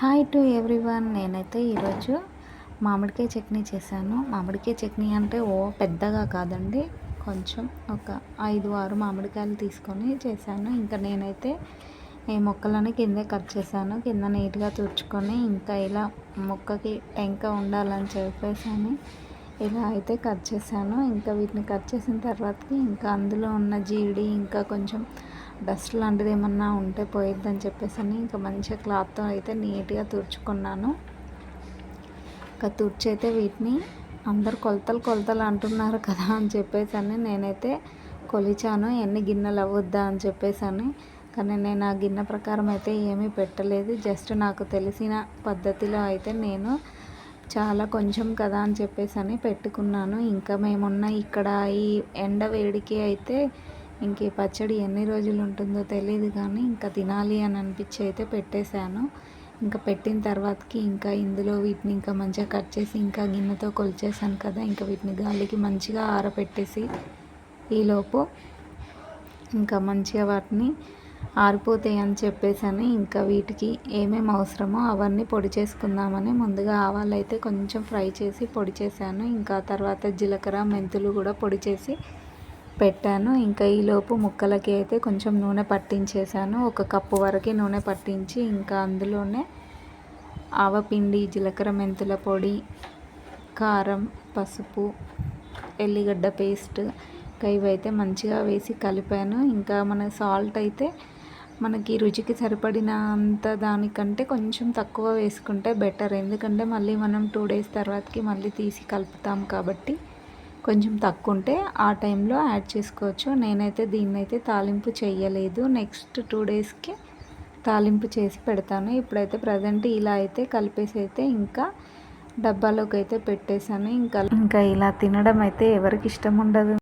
Hi to everyone. నేనైతే ఈరోజు మామిడికాయ చట్నీ చేశాను. మామిడికాయ చట్నీ అంటే ఓ పెద్దగా కాదండి. కొంచెం ఒక ఐదు ఆరు మామిడికాయలు తీసుకొని చేశాను. ఇంకా నేనైతే ఈ మొక్కలని కిందే కట్ చేశాను. కింద నీట్గా తుడుచుకొని ఇంకా ఇలా మొక్కకి టెంక ఉండాలని చెప్పేసాను ఇలా అయితే కట్ చేశాను. ఇంకా వీటిని కట్ చేసిన తర్వాతకి ఇంకా అందులో ఉన్న జీడి ఇంకా కొంచెం డస్ట్ లాంటిది ఏమన్నా ఉంటే పోయిద్దని చెప్పేసి అని ఇంకా మంచిగా క్లాత్తో అయితే నీట్గా తుడుచుకున్నాను. ఇంకా తుడిచి అయితే వీటిని అందరు కొలతలు కొలతలు అంటున్నారు కదా అని చెప్పేసి అని నేనైతే కొలిచాను. ఎన్ని గిన్నెలు అవ్వద్దా అని చెప్పేసి అని కానీ నేను ఆ గిన్నె ప్రకారం అయితే ఏమీ పెట్టలేదు. జస్ట్ నాకు తెలిసిన పద్ధతిలో అయితే నేను చాలా కొంచెం కదా అని చెప్పేసి అని పెట్టుకున్నాను. ఇంకా మేమున్న ఇక్కడ ఈ ఎండ వేడికి అయితే ఇంక ఈ పచ్చడి ఎన్ని రోజులు ఉంటుందో తెలియదు కానీ ఇంకా తినాలి అని అనిపించి అయితే పెట్టేశాను. ఇంకా పెట్టిన తర్వాతకి ఇంకా ఇందులో వీటిని ఇంకా మంచిగా కట్ చేసి ఇంకా గిన్నెతో కొలిచేసాను కదా ఇంకా వీటిని గాలికి మంచిగా ఆరపెట్టేసి ఈలోపు ఇంకా మంచిగా వాటిని ఆరిపోతాయి అని చెప్పేసి ఇంకా వీటికి ఏమేమి అవసరమో అవన్నీ పొడి చేసుకుందామని ముందుగా ఆవాలు అయితే కొంచెం ఫ్రై చేసి పొడి చేశాను. ఇంకా తర్వాత జీలకర్ర మెంతులు కూడా పొడి చేసి పెట్టాను. ఇంకా ఈలోపు ముక్కలకి అయితే కొంచెం నూనె పట్టించేసాను ఒక కప్పు వరకు నూనె పట్టించి ఇంకా అందులోనే ఆవపిండి జీలకర్ర మెంతుల పొడి కారం పసుపు ఎల్లిగడ్డ పేస్ట్ ఇంకా ఇవైతే మంచిగా వేసి కలిపాను. ఇంకా మన సాల్ట్ అయితే మనకి రుచికి సరిపడినంత దానికంటే కొంచెం తక్కువ వేసుకుంటే బెటర్. ఎందుకంటే మళ్ళీ మనం టూ డేస్ తర్వాతకి మళ్ళీ తీసి కలుపుతాం కాబట్టి కొంచెం తక్కువ ఉంటే ఆ టైంలో యాడ్ చేసుకోవచ్చు. నేనైతే దీన్నైతే తాలింపు చేయలేదు నెక్స్ట్ టూ డేస్కి తాలింపు చేసి పెడతాను. ఇప్పుడైతే ప్రజెంట్ ఇలా అయితే కలిపేసి అయితే ఇంకా డబ్బాలోకి అయితే పెట్టేశాను. ఇంకా ఇంకా ఇలా తినడం అయితే ఎవరికి ఇష్టం ఉండదు.